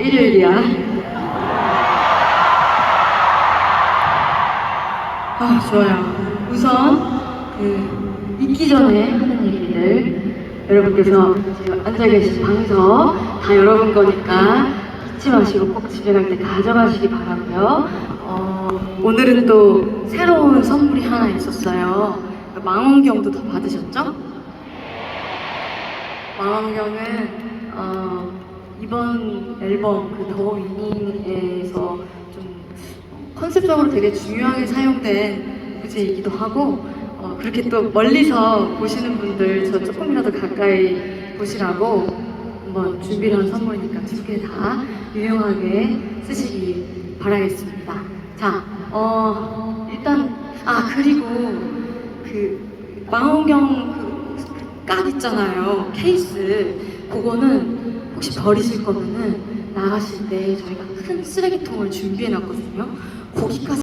일요일이야. 아, 좋아요. 우선, 그, 있기 전에 하는 얘기들, 여러분께서 지금 앉아 계신 방석, 다 여러분 거니까 잊지 마시고 꼭 집에 갈 때 가져가시기 바라고요. 어, 오늘은 또 새로운 선물이 하나 있었어요. 망원경도 다 받으셨죠? 망원경은 어, 이번 앨범 그더 위닝에서 좀 컨셉적으로 되게 중요하게 사용된 부제이기도 하고 어, 그렇게 또 멀리서 보시는 분들 저 조금이라도 가까이 보시라고 한번 준비를 한 선물이니까 두 개 다 유용하게 쓰시기 바라겠습니다. 자, 어, 일단 아 그리고 그 망원경 그 깍 있잖아요. 케이스. 그거는 혹시 버리실 거면은 나가실 때 저희가 큰 쓰레기통을 준비해 놨거든요. 거기까지